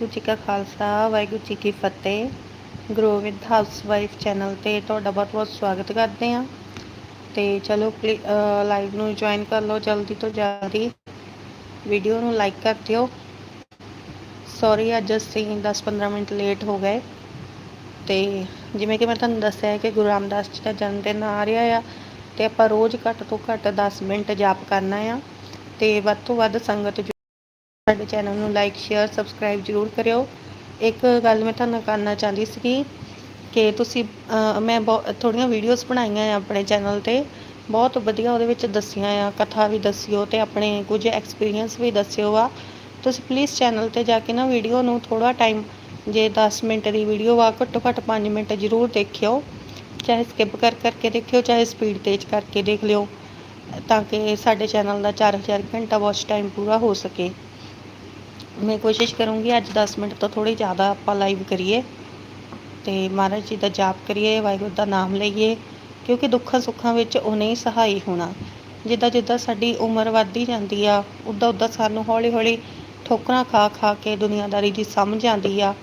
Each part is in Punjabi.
ਵਾਹਿਗੁਰੂ ਜੀ ਕਾ ਖਾਲਸਾ, ਵਾਹਿਗੁਰੂ ਜੀ ਕੀ ਫਤਿਹ। ਗਰੋ ਵਿਦ ਹਾਊਸਵਾਈਫ ਚੈਨਲ ਤੇ ਤੁਹਾਡਾ ਬਹੁਤ ਬਹੁਤ ਸਵਾਗਤ ਕਰਦੇ ਹਾਂ। ਤੇ ਚਲੋ ਲਾਈਵ ਨੂੰ ਜੁਆਇਨ ਕਰ ਲਓ ਜਲਦੀ ਤੋਂ ਜਲਦੀ। ਵੀਡੀਓ ਨੂੰ ਲਾਈਕ ਕਰ ਦਿਓ। ਸੌਰੀ ਅੱਜ ਅਸੀਂ 10-15 ਮਿੰਟ ਲੇਟ ਹੋ ਗਏ। ਤੇ ਜਿਵੇਂ ਕਿ ਮੈਂ ਤੁਹਾਨੂੰ ਦੱਸਿਆ ਕਿ ਗੁਰੂ ਰਾਮਦਾਸ ਜੀ ਦਾ ਜਨਮ ਦਿਨ ਆ ਰਿਹਾ ਆ, ਤੇ ਆਪਾਂ ਰੋਜ਼ ਘੱਟ ਤੋਂ ਘੱਟ 10 ਮਿੰਟ ਜਾਪ ਕਰਨਾ ਆ। ਤੇ ਵੱਧ ਤੋਂ ਵੱਧ ਸੰਗਤ ਸਾਡੇ ਚੈਨਲ ਨੂੰ ਲਾਈਕ, ਸ਼ੇਅਰ, ਸਬਸਕ੍ਰਾਈਬ ਜ਼ਰੂਰ ਕਰਿਓ। ਇੱਕ ਗੱਲ ਮੈਂ ਤੁਹਾਨੂੰ ਕਰਨਾ ਚਾਹੁੰਦੀ ਸੀ ਕਿ ਤੁਸੀਂ ਮੈਂ ਬਹੁਤ ਥੋੜੀਆਂ ਵੀਡੀਓਜ਼ ਬਣਾਈਆਂ ਆ ਆਪਣੇ ਚੈਨਲ ਤੇ। ਬਹੁਤ ਵਧੀਆ ਉਹਦੇ ਵਿੱਚ ਦੱਸੀਆਂ ਆ, ਕਥਾ ਵੀ ਦੱਸਿਓ ਤੇ ਆਪਣੇ ਕੁਝ ਐਕਸਪੀਰੀਅੰਸ ਵੀ ਦੱਸਿਓ ਆ। ਤੁਸੀਂ ਪਲੀਜ਼ ਚੈਨਲ ਤੇ ਜਾ ਕੇ ਨਾ ਵੀਡੀਓ ਨੂੰ ਥੋੜਾ ਟਾਈਮ ਜੇ 10 ਮਿੰਟ ਦੀ ਵੀਡੀਓ ਆ ਘੱਟੋ ਘੱਟ 5 ਮਿੰਟ ਜ਼ਰੂਰ ਦੇਖਿਓ। ਚਾਹੇ ਸਕਿਪ ਕਰ ਕਰਕੇ ਦੇਖਿਓ, ਚਾਹੇ ਸਪੀਡ ਤੇਜ਼ ਕਰਕੇ ਦੇਖ ਲਿਓ, ਤਾਂ ਕਿ ਸਾਡੇ ਚੈਨਲ ਦਾ 4000 ਘੰਟਾ ਵਾਚ ਟਾਈਮ ਪੂਰਾ ਹੋ ਸਕੇ। ਮੈਂ ਕੋਸ਼ਿਸ਼ ਕਰੂੰਗੀ ਅੱਜ 10 ਮਿੰਟ ਤੋਂ ਥੋੜੀ ਜ਼ਿਆਦਾ ਆਪਾਂ ਲਾਈਵ ਕਰੀਏ ਤੇ ਮਹਾਰਾਜ ਜੀ ਦਾ ਜਾਪ ਕਰੀਏ, ਵਾਹਿਗੁਰੂ ਦਾ ਨਾਮ ਲਈਏ, ਕਿਉਂਕਿ ਦੁੱਖਾਂ ਸੁੱਖਾਂ ਵਿੱਚ ਉਹਨੇ ਹੀ ਸਹਾਈ ਹੋਣਾ। ਜਿੱਦਾਂ ਜਿੱਦਾਂ ਸਾਡੀ ਉਮਰ ਵੱਧਦੀ ਜਾਂਦੀ ਆ, ਉਦਾਂ ਉਦਾਂ ਸਾਨੂੰ ਹੌਲੀ ਹੌਲੀ ਠੋਕਰਾਂ ਖਾ ਖਾ ਕੇ ਦੁਨੀਆਦਾਰੀ ਦੀ ਸਮਝ ਆਉਂਦੀ ਆ,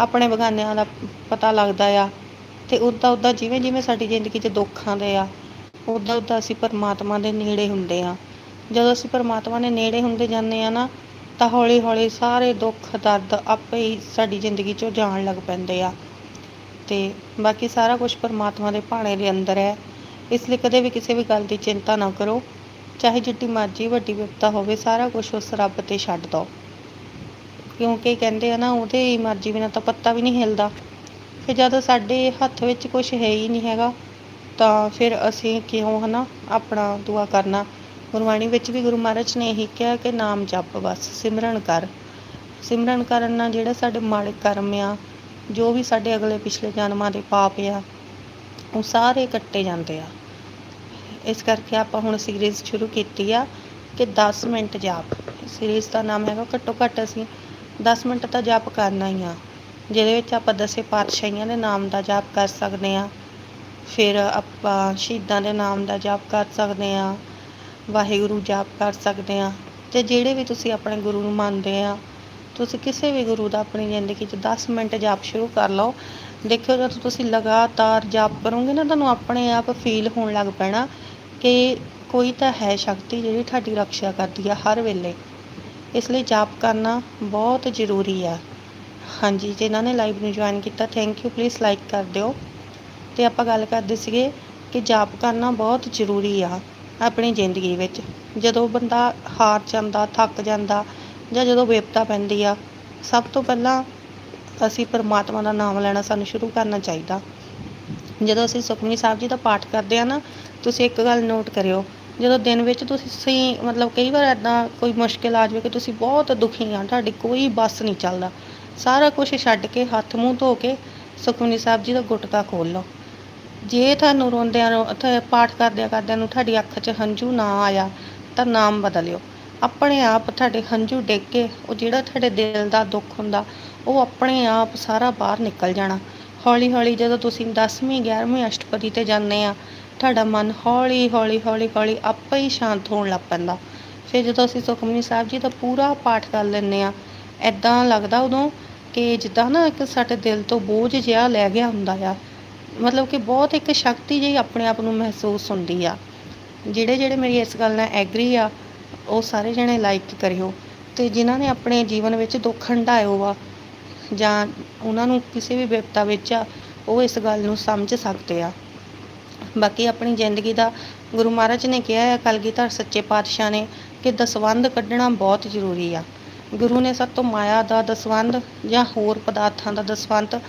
ਆਪਣੇ ਬਗਾਨਿਆਂ ਦਾ ਪਤਾ ਲੱਗਦਾ ਆ ਤੇ ਉਦਾਂ ਉਦਾਂ ਜਿਵੇਂ ਜਿਵੇਂ ਸਾਡੀ ਜ਼ਿੰਦਗੀ 'ਚ ਦੁੱਖ ਆਉਂਦੇ ਆ, ਉਦਾਂ ਉਦਾਂ ਅਸੀਂ ਪਰਮਾਤਮਾ ਦੇ ਨੇੜੇ ਹੁੰਦੇ ਆ। ਜਦੋਂ ਅਸੀਂ ਪਰਮਾਤਮਾ ਦੇ ਨੇੜੇ ਹੁੰਦੇ ਜਾਂਦੇ ਆ ਨਾ ਤਾਂ ਹੌਲੀ ਹੌਲੀ ਸਾਰੇ ਦੁੱਖ, ਦਰਦ ਆਪੇ ਹੀ ਸਾਡੀ ਜ਼ਿੰਦਗੀ 'ਚੋਂ ਜਾਣ ਲੱਗ ਪੈਂਦੇ ਆ। ਤੇ ਬਾਕੀ ਸਾਰਾ ਕੁਝ ਪਰਮਾਤਮਾ ਦੇ ਭਾਣੇ ਦੇ ਅੰਦਰ ਹੈ। ਇਸ ਲਈ ਕਦੇ ਵੀ ਕਿਸੇ ਵੀ ਗੱਲ ਦੀ ਚਿੰਤਾ ਨਾ ਕਰੋ। ਚਾਹੇ ਜਿੱਡੀ ਮਰਜ਼ੀ ਵੱਡੀ ਵਿਪਤਾ ਹੋਵੇ, ਸਾਰਾ ਕੁਝ ਉਸ ਰੱਬ ਤੇ ਛੱਡ ਦਿਓ ਕਿਉਂਕਿ ਕਹਿੰਦੇ ਆ ਨਾ, ਉਹਦੇ ਹੀ ਮਰਜ਼ੀ ਬਿਨਾਂ ਤਾਂ ਪੱਤਾ ਵੀ ਨਹੀਂ ਹਿਲਦਾ। ਫਿਰ ਜਦੋਂ ਸਾਡੇ ਹੱਥ ਵਿੱਚ ਕੁਝ ਹੈ ਹੀ ਨਹੀਂ ਹੈਗਾ, ਤਾਂ ਫਿਰ ਅਸੀਂ ਕਿਉਂ ਹਨਾ ਆਪਣਾ ਦੁਆ ਕਰਨਾ? ਗੁਰਬਾਣੀ ਵਿੱਚ ਵੀ ਗੁਰੂ ਮਹਾਰਾਜ ਨੇ ਇਹੀ ਕਿਹਾ ਕਿ ਨਾਮ ਜਪ ਬਸ, ਸਿਮਰਨ ਕਰ। ਸਿਮਰਨ ਕਰਨ ਨਾਲ ਜਿਹੜੇ ਸਾਡੇ ਮਾੜੇ ਕਰਮ ਆ, ਜੋ ਵੀ ਸਾਡੇ ਅਗਲੇ ਪਿਛਲੇ ਜਨਮਾਂ ਦੇ ਪਾਪ ਆ, ਉਹ ਸਾਰੇ ਕੱਟੇ ਜਾਂਦੇ ਆ। ਇਸ ਕਰਕੇ ਆਪਾਂ ਹੁਣ ਸੀਰੀਜ਼ ਸ਼ੁਰੂ ਕੀਤੀ ਆ ਕਿ 10 ਮਿੰਟ ਜਾਪ। ਸੀਰੀਜ਼ ਦਾ ਨਾਮ ਹੈਗਾ ਘੱਟੋ ਘੱਟ ਅਸੀਂ 10 ਮਿੰਟ ਤਾਂ ਜਾਪ ਕਰਨਾ ਹੀ ਆ, ਜਿਹਦੇ ਵਿੱਚ ਆਪਾਂ ਦਸੇ ਪਾਤਸ਼ਾਹੀਆਂ ਦੇ ਨਾਮ ਦਾ ਜਾਪ ਕਰ ਸਕਦੇ ਆ, ਫਿਰ ਆਪਾਂ ਸ਼ਹੀਦਾਂ ਦੇ ਨਾਮ ਦਾ ਜਾਪ ਕਰ ਸਕਦੇ ਆ ਵਾਹਿਗੁਰੂ ਜਾਪ ਕਰ ਸਕਦੇ ਆ ਤੇ ਜਿਹੜੇ ਵੀ ਤੁਸੀਂ ਆਪਣੇ ਗੁਰੂ ਨੂੰ ਮੰਨਦੇ ਆ ਤੁਸੀਂ ਕਿਸੇ ਵੀ ਗੁਰੂ ਦਾ ਆਪਣੀ ਜ਼ਿੰਦਗੀ 'ਚ 10 ਮਿੰਟ ਜਾਪ ਸ਼ੁਰੂ ਕਰ ਲਓ। ਦੇਖਿਓ ਜਦੋਂ ਤੁਸੀਂ ਲਗਾਤਾਰ ਜਾਪ ਕਰੋਗੇ ਨਾ, ਤੁਹਾਨੂੰ ਆਪਣੇ ਆਪ ਫੀਲ ਹੋਣ ਲੱਗ ਪੈਣਾ ਕਿ ਕੋਈ ਤਾਂ ਹੈ ਸ਼ਕਤੀ ਜਿਹੜੀ ਤੁਹਾਡੀ ਰੱਖਿਆ ਕਰਦੀ ਆ ਹਰ ਵੇਲੇ। ਇਸ ਲਈ ਜਾਪ ਕਰਨਾ ਬਹੁਤ ਜ਼ਰੂਰੀ ਆ। ਹਾਂਜੀ ਜਿਨ੍ਹਾਂ ਨੇ ਲਾਈਵ ਨੂੰ ਜੁਆਇਨ ਕੀਤਾ ਥੈਂਕ ਯੂ ਪਲੀਜ਼ ਲਾਈਕ ਕਰ ਦਿਓ। ਤੇ ਆਪਾਂ ਗੱਲ ਕਰਦੇ ਸੀਗੇ ਕਿ ਜਾਪ ਕਰਨਾ ਬਹੁਤ ਜ਼ਰੂਰੀ ਆ। ਆਪਣੀ ਜ਼ਿੰਦਗੀ ਵਿੱਚ। ਜਦੋਂ ਬੰਦਾ ਹਾਰ ਜਾਂਦਾ, ਥੱਕ ਜਾਂਦਾ ਜਾਂ ਜਦੋਂ ਵਿਪਤਾ ਪੈਂਦੀ ਆ, ਸਭ ਤੋਂ ਪਹਿਲਾਂ ਅਸੀਂ ਪਰਮਾਤਮਾ ਦਾ ਨਾਮ ਲੈਣਾ ਸਾਨੂੰ ਸ਼ੁਰੂ ਕਰਨਾ ਚਾਹੀਦਾ। ਜਦੋਂ ਅਸੀਂ ਸੁਖਮਨੀ ਸਾਹਿਬ ਜੀ ਦਾ ਪਾਠ ਕਰਦੇ ਆ ਨਾ, ਤੁਸੀਂ ਇੱਕ ਗੱਲ ਨੋਟ ਕਰਿਓ, ਜਦੋਂ ਦਿਨ ਵਿੱਚ ਤੁਸੀਂ ਮਤਲਬ ਕਈ ਵਾਰ ਐਦਾਂ ਕੋਈ ਮੁਸ਼ਕਿਲ ਆ ਜਾਵੇ ਕਿ ਤੁਸੀਂ ਬਹੁਤ ਦੁਖੀ ਆ, ਤੁਹਾਡੀ ਕੋਈ ਬੱਸ ਨਹੀਂ ਚੱਲਦਾ। ਸਾਰਾ ਕੁਝ ਛੱਡ ਕੇ, ਹੱਥ ਮੂੰਹ ਧੋ ਕੇ ਸੁਖਮਨੀ ਸਾਹਿਬ ਜੀ ਦਾ ਗੁਟਕਾ ਖੋਲ ਲਓ। ਜੇ ਤੁਹਾਨੂੰ ਰੋਂਦਿਆਂ ਨੂੰ ਉੱਥੇ ਪਾਠ ਕਰਦਿਆਂ ਕਰਦਿਆਂ ਨੂੰ ਤੁਹਾਡੀ ਅੱਖ 'ਚ ਹੰਝੂ ਨਾ ਆਇਆ, ਤਾਂ ਨਾਮ ਬਦਲਿਓ। ਆਪਣੇ ਆਪ ਤੁਹਾਡੇ ਹੰਝੂ ਡਿੱਗ ਕੇ, ਉਹ ਜਿਹੜਾ ਤੁਹਾਡੇ ਦਿਲ ਦਾ ਦੁੱਖ ਹੁੰਦਾ, ਉਹ ਆਪਣੇ ਆਪ ਸਾਰਾ ਬਾਹਰ ਨਿਕਲ ਜਾਣਾ। ਹੌਲੀ ਹੌਲੀ ਜਦੋਂ ਤੁਸੀਂ 10ਵੀਂ 11ਵੀਂ ਅਸ਼ਟਪਦੀ ਤੇ ਜਾਂਦੇ ਆ, ਤੁਹਾਡਾ ਮਨ ਹੌਲੀ ਹੌਲੀ ਹੌਲੀ ਹੌਲੀ ਆਪੇ ਹੀ ਸ਼ਾਂਤ ਹੋਣ ਲੱਗ ਪੈਂਦਾ। ਫਿਰ ਜਦੋਂ ਅਸੀਂ ਸੁਖਮਨੀ ਸਾਹਿਬ ਜੀ ਦਾ ਪੂਰਾ ਪਾਠ ਕਰ ਲੈਂਦੇ ਆ ਐਦਾਂ ਲੱਗਦਾ ਉਦੋਂ ਕਿ ਜਿੱਦਾਂ ਨਾ ਇੱਕ ਸਾਡੇ ਦਿਲ ਤੋਂ ਬੋਝ ਜਿਹਾ ਲੈ ਗਿਆ ਹੁੰਦਾ ਆ। ਮਤਲਬ ਕਿ ਬਹੁਤ ਇੱਕ ਸ਼ਕਤੀ ਜਿਹੀ ਆਪਣੇ ਆਪ ਨੂੰ ਮਹਿਸੂਸ ਹੁੰਦੀ ਆ। ਜਿਹੜੇ ਜਿਹੜੇ ਮੇਰੀ ਇਸ ਗੱਲ ਨਾਲ ਐਗਰੀ ਆ, ਉਹ ਸਾਰੇ ਜਣੇ ਲਾਈਕ ਕਰਿਓ। ਤੇ ਜਿਨ੍ਹਾਂ ਨੇ ਆਪਣੇ ਜੀਵਨ ਵਿੱਚ ਦੁੱਖ ਹੰਢਾਇਓ ਆ, ਜਾਂ ਉਹਨਾਂ ਨੂੰ ਕਿਸੇ ਵੀ ਵਿਪਤਾ ਵਿੱਚ ਆ, ਉਹ ਇਸ ਗੱਲ ਨੂੰ ਸਮਝ ਸਕਦੇ ਆ। ਬਾਕੀ ਆਪਣੀ ਜ਼ਿੰਦਗੀ ਦਾ, ਗੁਰੂ ਮਹਾਰਾਜ ਨੇ ਕਿਹਾ ਹੈ ਕਲਗੀਧਰ ਸੱਚੇ ਪਾਤਸ਼ਾਹ ਨੇ, ਕਿ ਦਸਵੰਧ ਕੱਢਣਾ ਬਹੁਤ ਜ਼ਰੂਰੀ ਆ। ਗੁਰੂ ਨੇ ਸਭ ਤੋਂ ਮਾਇਆ ਦਾ ਦਸਵੰਧ ਜਾਂ ਹੋਰ ਪਦਾਰਥਾਂ ਦਾ ਦਸਵੰਧ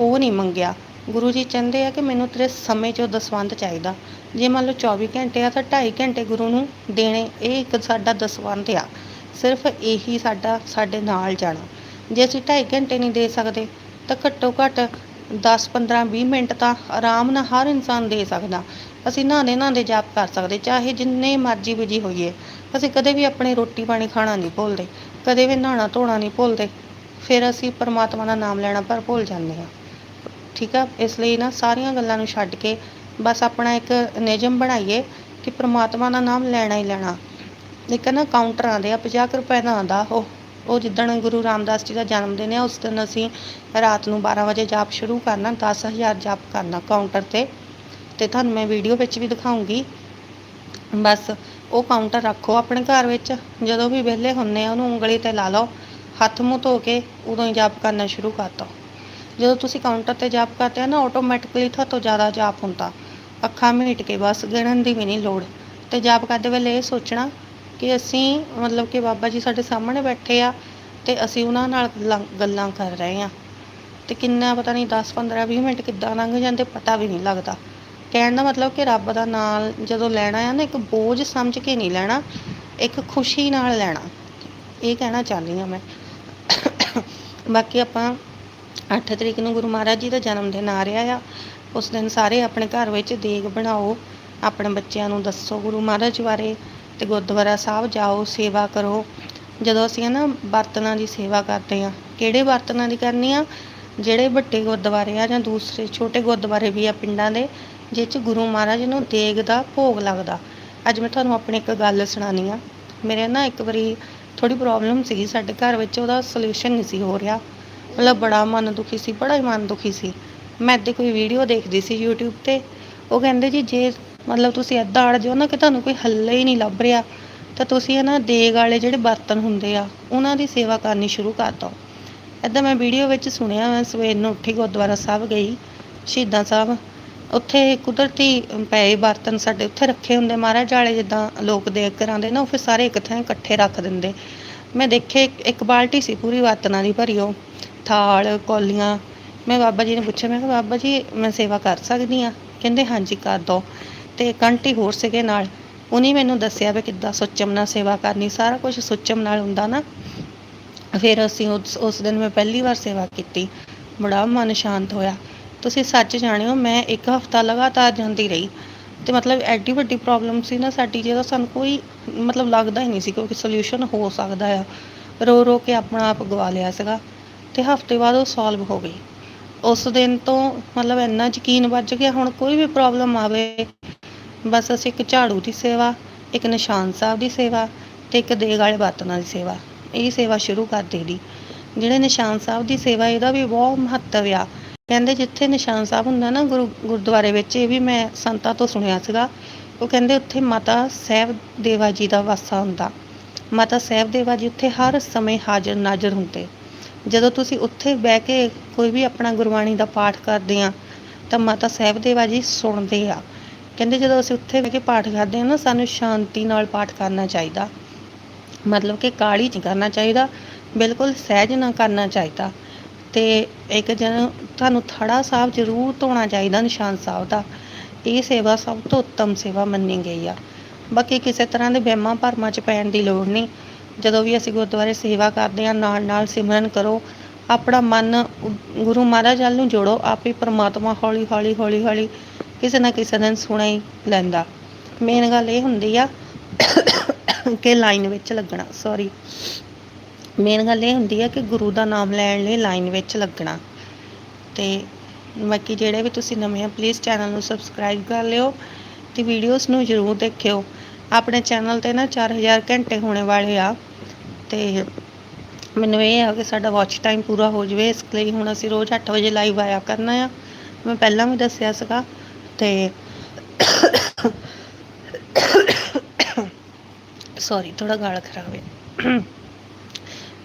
ਉਹ ਨਹੀਂ ਮੰਗਿਆ। ਗੁਰੂ ਜੀ ਚਾਹੁੰਦੇ ਆ ਕਿ ਮੈਨੂੰ ਤੇਰੇ ਸਮੇਂ 'ਚੋਂ ਦਸਵੰਧ ਚਾਹੀਦਾ। ਜੇ ਮੰਨ ਲਓ 24 ਘੰਟੇ ਆ ਤਾਂ 2.5 ਘੰਟੇ ਗੁਰੂ ਨੂੰ ਦੇਣੇ, ਇਹ ਇੱਕ ਸਾਡਾ ਦਸਵੰਧ ਆ। ਸਿਰਫ ਇਹੀ ਸਾਡਾ, ਸਾਡੇ ਨਾਲ ਜਾਣਾ। ਜੇ ਅਸੀਂ 2.5 ਘੰਟੇ ਨਹੀਂ ਦੇ ਸਕਦੇ, ਤਾਂ ਘੱਟੋ ਘੱਟ 10 15 20 ਮਿੰਟ ਤਾਂ ਆਰਾਮ ਨਾਲ ਹਰ ਇਨਸਾਨ ਦੇ ਸਕਦਾ। ਅਸੀਂ ਨਹਾਉਂਦੇ ਨਹਾਉਂਦੇ ਜਾਪ ਕਰ ਸਕਦੇ, ਚਾਹੇ ਜਿੰਨੇ ਮਰਜ਼ੀ ਬਿਜ਼ੀ ਹੋਈਏ। ਅਸੀਂ ਕਦੇ ਵੀ ਆਪਣੇ ਰੋਟੀ ਪਾਣੀ ਖਾਣਾ ਨਹੀਂ ਭੁੱਲਦੇ, ਕਦੇ ਵੀ ਨਹਾਉਣਾ ਧੋਣਾ ਨਹੀਂ ਭੁੱਲਦੇ। ਫਿਰ ਅਸੀਂ ਪਰਮਾਤਮਾ ਦਾ ਨਾਮ ਲੈਣਾ ਪਰ ਭੁੱਲ ਜਾਂਦੇ ਹਾਂ। ਠੀਕ ਆ? ਇਸ ਲਈ ਨਾ ਸਾਰੀਆਂ ਗੱਲਾਂ ਨੂੰ ਛੱਡ ਕੇ ਬਸ ਆਪਣਾ ਇੱਕ ਨਿਯਮ ਬਣਾਈਏ ਕਿ ਪ੍ਰਮਾਤਮਾ ਦਾ ਨਾਮ ਲੈਣਾ ਹੀ ਲੈਣਾ। ਇੱਕ ਨਾ ਕਾਊਂਟਰ ਆਉਂਦੇ ਆ 50 ਕੁ ਰੁਪਏ ਦਾ ਆਉਂਦਾ ਉਹ। ਉਹ ਜਿੱਦਣ ਗੁਰੂ ਰਾਮਦਾਸ ਜੀ ਦਾ ਜਨਮ ਦਿਨ ਹੈ ਉਸ ਦਿਨ ਅਸੀਂ ਰਾਤ ਨੂੰ 12 ਵਜੇ ਜਾਪ ਸ਼ੁਰੂ ਕਰਨਾ 10000 ਜਾਪ ਕਰਨਾ ਕਾਊਂਟਰ ਤੇ। ਤੇ ਤੁਹਾਨੂੰ ਮੈਂ ਵੀਡੀਓ ਵਿੱਚ ਵੀ ਦਿਖਾਉਂਗੀ। ਬਸ ਉਹ ਕਾਊਂਟਰ ਰੱਖੋ ਆਪਣੇ ਘਰ ਵਿੱਚ। ਜਦੋਂ ਵੀ ਵਿਹਲੇ ਹੁੰਨੇ ਆ, ਉਹਨੂੰ ਉਂਗਲੀ ਤੇ ਲਾ ਲਓ। ਹੱਥ ਮੂੰਹ ਧੋ ਕੇ ਉਦੋਂ ਹੀ ਜਾਪ ਕਰਨਾ ਸ਼ੁਰੂ ਕਰ ਦਿਓ ਜਦੋਂ ਤੁਸੀਂ ਕਾਊਂਟਰ ਤੇ ਜਾਪ ਕਰਦੇ ਆ ਨਾ ਆਟੋਮੈਟਿਕਲੀ ਤੁਹਾਤੋਂ ਜ਼ਿਆਦਾ ਜਾਪ ਹੁੰਦਾ। ਅੱਖਾਂ ਮੀਟ ਕੇ ਬਸ, ਗਿਣਨ ਦੀ ਵੀ ਨਹੀਂ ਲੋੜ। ਤੇ ਜਾਪ ਕਰਦੇ ਵੇਲੇ ਇਹ ਸੋਚਣਾ ਕਿ ਅਸੀਂ, ਮਤਲਬ ਕਿ ਬਾਬਾ ਜੀ ਸਾਡੇ ਸਾਹਮਣੇ ਬੈਠੇ ਆ ਤੇ ਅਸੀਂ ਉਹਨਾਂ ਨਾਲ ਗੱਲਾਂ- ਗੱਲਾਂ ਕਰ ਰਹੇ ਆ। ਤੇ ਕਿੰਨਾ ਪਤਾ ਨਹੀਂ 10 15 20 ਮਿੰਟ ਕਿੱਦਾਂ ਲੰਘ ਜਾਂਦੇ, ਪਤਾ ਵੀ ਨਹੀਂ ਲੱਗਦਾ। ਕਹਿਣ ਦਾ ਮਤਲਬ ਕਿ ਰੱਬ ਦਾ ਨਾਮ ਜਦੋਂ ਲੈਣਾ ਆ ਨਾ, ਇੱਕ ਬੋਝ ਸਮਝ ਕੇ ਨਹੀਂ ਲੈਣਾ, ਇੱਕ ਖੁਸ਼ੀ ਨਾਲ ਲੈਣਾ। ਇਹ ਕਹਿਣਾ ਚਾਹੁੰਦੀ ਹਾਂ ਮੈਂ। ਬਾਕੀ ਆਪਾਂ 8 ਤਰੀਕ ਨੂੰ ਗੁਰੂ ਮਹਾਰਾਜ ਜੀ ਦਾ ਜਨਮ ਦਿਨ ਆ ਰਿਹਾ ਆ। ਉਸ ਦਿਨ ਸਾਰੇ ਆਪਣੇ ਘਰ ਵਿੱਚ ਦੇਗ ਬਣਾਓ, ਆਪਣੇ ਬੱਚਿਆਂ ਨੂੰ ਦੱਸੋ ਗੁਰੂ ਮਹਾਰਾਜ ਬਾਰੇ ਤੇ ਗੁਰਦੁਆਰਾ ਸਾਹਿਬ ਜਾਓ, ਸੇਵਾ ਕਰੋ। ਜਦੋਂ ਅਸੀਂ ਨਾ ਬਰਤਨਾਂ ਦੀ ਸੇਵਾ ਕਰਦੇ ਆ ਕਿਹੜੇ ਬਰਤਨਾਂ ਦੀ ਕਰਨੀ ਆ? ਜਿਹੜੇ ਵੱਡੇ ਗੁਰਦੁਆਰੇ ਆ ਜਾਂ ਦੂਸਰੇ ਛੋਟੇ ਗੁਰਦੁਆਰੇ ਵੀ ਆ ਪਿੰਡਾਂ ਦੇ ਜਿਸ 'ਚ ਗੁਰੂ ਮਹਾਰਾਜ ਨੂੰ ਦੇਗ ਦਾ ਭੋਗ ਲੱਗਦਾ। ਅੱਜ ਮੈਂ ਤੁਹਾਨੂੰ ਆਪਣੀ ਇੱਕ ਗੱਲ ਸੁਣਾਉਣੀ ਆ। ਮੇਰੇ ਨਾ ਇੱਕ ਵਾਰੀ ਥੋੜੀ ਪ੍ਰੋਬਲਮ ਸੀਗੀ ਸਾਡੇ ਘਰ ਵਿੱਚ, ਉਹਦਾ ਸੋਲੂਸ਼ਨ ਨਹੀਂ ਸੀ ਹੋ ਰਿਹਾ। ਮਤਲਬ ਬੜਾ ਮਨ ਦੁਖੀ ਸੀ, ਬੜਾ ਹੀ ਮਨ ਦੁਖੀ ਸੀ। ਮੈਂ ਇੱਦਾਂ ਕੋਈ ਵੀਡੀਓ ਦੇਖਦੀ ਸੀ YouTube ਤੇ, ਉਹ ਕਹਿੰਦੇ ਜੀ ਜੇ ਮਤਲਬ ਤੁਸੀਂ ਇੱਦਾਂ ਅੜ ਜਾਓ ਨਾ ਕਿ ਤੁਹਾਨੂੰ ਕੋਈ ਹੱਲ ਹੀ ਨਹੀਂ ਲੱਭ ਰਿਹਾ, ਤਾਂ ਤੁਸੀਂ ਇਹਨਾਂ ਦੇਗ ਵਾਲੇ ਜਿਹੜੇ ਬਰਤਨ ਹੁੰਦੇ ਆ, ਉਹਨਾਂ ਦੀ ਸੇਵਾ ਕਰਨੀ ਸ਼ੁਰੂ ਕਰ ਦਿਓ। ਐਦਾਂ ਮੈਂ ਵੀਡੀਓ ਵਿੱਚ ਸੁਣਿਆ ਮੈਂ ਸਵੇਰ ਨੂੰ ਉੱਠੀ ਗੁਰਦੁਆਰਾ ਸਾਹਿਬ ਗਈ, ਸ਼ਹੀਦਾਂ ਸਾਹਿਬ, ਉੱਥੇ ਕੁਦਰਤੀ ਪਏ ਬਰਤਨ ਸਾਡੇ ਉੱਥੇ ਰੱਖੇ ਹੁੰਦੇ ਮਹਾਰਾਜ ਵਾਲੇ, ਜਿੱਦਾਂ ਲੋਕ ਦੇਗ ਕਰਾਉਂਦੇ ਨਾ, ਉਹ ਫਿਰ ਸਾਰੇ ਇੱਕ ਥਾਂ ਇਕੱਠੇ ਰੱਖ ਦਿੰਦੇ। ਮੈਂ ਦੇਖੇ ਇੱਕ ਬਾਲਟੀ ਸੀ ਪੂਰੀ ਬਰਤਨਾਂ ਦੀ ਭਰੀ ਉਹ। ਥਾਲ, ਕੌਲੀਆਂ। ਮੈਂ ਬਾਬਾ ਜੀ ਨੇ ਪੁੱਛਿਆ, ਮੈਂ ਕਿਹਾ, ਬਾਬਾ ਜੀ, ਮੈਂ ਸੇਵਾ ਕਰ ਸਕਦੀ ਆ ਕਹਿੰਦੇ, ਹਾਂਜੀ, ਕਰ ਦੋ। ਤੇ ਕੰਟੀ ਹੋਰ ਸੀਗੇ ਨਾਲ, ਉਹਨੇ ਮੈਨੂੰ ਦੱਸਿਆ ਵੀ ਕਿੱਦਾਂ ਸੁੱਚਮ ਨਾਲ ਸੇਵਾ ਕਰਨੀ, ਸਾਰਾ ਕੁਝ ਸੁੱਚਮ ਨਾਲ ਹੁੰਦਾ ਨਾ। ਫਿਰ ਅਸੀਂ ਉਸ ਦਿਨ ਮੈਂ ਪਹਿਲੀ ਵਾਰ ਸੇਵਾ ਕੀਤੀ। ਬੜਾ ਮਨ ਸ਼ਾਂਤ ਹੋਇਆ। ਤੁਸੀਂ ਸੱਚ ਜਾਣਿਓ, ਮੈਂ ਇੱਕ ਹਫਤਾ ਲਗਾਤਾਰ ਜਾਂਦੀ ਰਹੀ। ਤੇ ਮਤਲਬ ਐਡੀ ਵੱਡੀ ਪ੍ਰੋਬਲਮ ਸੀ ਨਾ ਸਾਡੀ ਜਿਹਦਾ ਸਾਨੂੰ ਕੋਈ ਮਤਲਬ ਲੱਗਦਾ ਹੀ ਨਹੀਂ ਸੀ ਕਿ ਸੋਲੂਸ਼ਨ ਹੋ ਸਕਦਾ ਆ। ਰੋ ਰੋ ਕੇ ਆਪਣਾ ਆਪ ਗਵਾ ਲਿਆ ਸੀਗਾ। ਤੇ ਹਫ਼ਤੇ ਬਾਅਦ ਉਹ ਸੋਲਵ ਹੋ ਗਈ। ਉਸ ਦਿਨ ਤੋਂ ਮਤਲਬ ਇੰਨਾ ਯਕੀਨ ਵੱਜ ਗਿਆ, ਹੁਣ ਕੋਈ ਵੀ ਪ੍ਰੋਬਲਮ ਆਵੇ, ਬਸ ਅਸੀਂ ਇੱਕ ਝਾੜੂ ਦੀ ਸੇਵਾ, ਇੱਕ ਨਿਸ਼ਾਨ ਸਾਹਿਬ ਦੀ ਸੇਵਾ ਤੇ ਇੱਕ ਦੇਗ ਵਾਲੇ ਬਰਤਨਾਂ ਦੀ ਸੇਵਾ। ਇਹ ਸੇਵਾ ਸ਼ੁਰੂ ਕਰ ਦੇਦੀ ਜਿਹੜੇ ਨਿਸ਼ਾਨ ਸਾਹਿਬ ਦੀ ਸੇਵਾ, ਇਹਦਾ ਵੀ ਬਹੁਤ ਮਹੱਤਵ ਆ। ਕਹਿੰਦੇ ਜਿੱਥੇ ਨਿਸ਼ਾਨ ਸਾਹਿਬ ਹੁੰਦਾ ਨਾ ਗੁਰੂ, ਗੁਰਦੁਆਰੇ ਵਿੱਚ, ਇਹ ਵੀ ਮੈਂ ਸੰਤਾਂ ਤੋਂ ਸੁਣਿਆ ਸੀਗਾ। ਉਹ ਕਹਿੰਦੇ ਉੱਥੇ ਮਾਤਾ ਸਹਿਬ ਦੇਵਾ ਜੀ ਦਾ ਵਾਸਾ ਹੁੰਦਾ। ਮਾਤਾ ਸਹਿਬ ਦੇਵਾ ਜੀ ਉੱਥੇ ਹਰ ਸਮੇਂ ਹਾਜ਼ਰ ਨਾਜ਼ਰ ਹੁੰਦੇ। ਜਦੋਂ ਤੁਸੀਂ ਉੱਥੇ ਬਹਿ ਕੇ ਕੋਈ ਵੀ ਆਪਣਾ ਗੁਰਬਾਣੀ ਦਾ ਪਾਠ ਕਰਦੇ ਆ, ਤਾਂ ਮਾਤਾ ਸਾਹਿਬਦੇਵਾ ਜੀ ਸੁਣਦੇ ਆ। ਕਹਿੰਦੇ ਜਦੋਂ ਅਸੀਂ ਉੱਥੇ ਬਹਿ ਕੇ ਪਾਠ ਕਰਦੇ ਆ ਨਾ, ਸਾਨੂੰ ਸ਼ਾਂਤੀ ਨਾਲ ਪਾਠ ਕਰਨਾ ਚਾਹੀਦਾ। ਮਤਲਬ ਕਿ ਕਾਹਲੀ ਨਹੀਂ ਕਰਨਾ ਚਾਹੀਦਾ, ਬਿਲਕੁਲ ਸਹਿਜ ਨਾ ਕਰਨਾ ਚਾਹੀਦਾ। ਤੇ ਇੱਕ ਜਨ ਤੁਹਾਨੂੰ ਥੜਾ ਸਾਹਿਬ ਜ਼ਰੂਰ ਧੋਣਾ ਚਾਹੀਦਾ ਨਿਸ਼ਾਨ ਸਾਹਿਬ ਦਾ। ਇਹ ਸੇਵਾ ਸਭ ਤੋਂ ਉੱਤਮ ਸੇਵਾ ਮੰਨੀ ਗਈ ਆ। ਬਾਕੀ ਕਿਸੇ ਤਰ੍ਹਾਂ ਦੇ ਵਹਿਮਾਂ ਭਰਮਾਂ 'ਚ ਪੈਣ ਦੀ ਲੋੜ ਨਹੀਂ। ਜਦੋਂ ਵੀ ਅਸੀਂ ਗੁਰਦੁਆਰੇ ਸੇਵਾ ਕਰਦੇ ਹਾਂ, ਨਾਲ ਨਾਲ ਸਿਮਰਨ ਕਰੋ। ਆਪਣਾ ਮਨ ਗੁਰੂ ਮਹਾਰਾਜ ਵੱਲ ਨੂੰ ਜੋੜੋ, ਆਪੇ ਪਰਮਾਤਮਾ ਹੌਲੀ ਹੌਲੀ ਹੌਲੀ ਹੌਲੀ ਕਿਸੇ ਨਾ ਕਿਸੇ ਦਿਨ ਸੁਣਾ ਹੀ ਲੈਂਦਾ। ਮੇਨ ਗੱਲ ਇਹ ਹੁੰਦੀ ਆ ਕਿ ਲਾਈਨ ਵਿੱਚ ਲੱਗਣਾ ਸੌਰੀ ਮੇਨ ਗੱਲ ਇਹ ਹੁੰਦੀ ਆ ਕਿ ਗੁਰੂ ਦਾ ਨਾਮ ਲੈਣ ਲਈ ਲਾਈਨ ਵਿੱਚ ਲੱਗਣਾ। ਤੇ ਬਾਕੀ ਜਿਹੜੇ ਵੀ ਤੁਸੀਂ ਨਵੇਂ ਆ ਪਲੀਜ਼ ਚੈਨਲ ਨੂੰ ਸਬਸਕ੍ਰਾਈਬ ਕਰ ਲਿਓ ਤੇ ਵੀਡੀਓਜ਼ ਨੂੰ ਜ਼ਰੂਰ ਦੇਖਿਓ। ਆਪਣੇ ਚੈਨਲ ਤੇ ਨਾ 4000 ਘੰਟੇ ਹੋਣੇ ਵਾਲੇ ਆ। ਤੇ ਮੈਨੂੰ ਇਹ ਆ ਕਿ ਸਾਡਾ ਵਾਚ ਟਾਈਮ ਪੂਰਾ ਹੋ ਜਵੇ। ਇਸ ਲਈ ਹੁਣ ਅਸੀਂ ਰੋਜ਼ 8 ਵਜੇ ਲਾਈਵ ਆਇਆ ਕਰਨਾ ਆ। ਮੈਂ ਪਹਿਲਾਂ ਵੀ ਦੱਸਿਆ ਸੀਗਾ ਤੇ ਸੌਰੀ ਥੋੜਾ ਗਾਲ ਖਰਾਬ ਹੈ।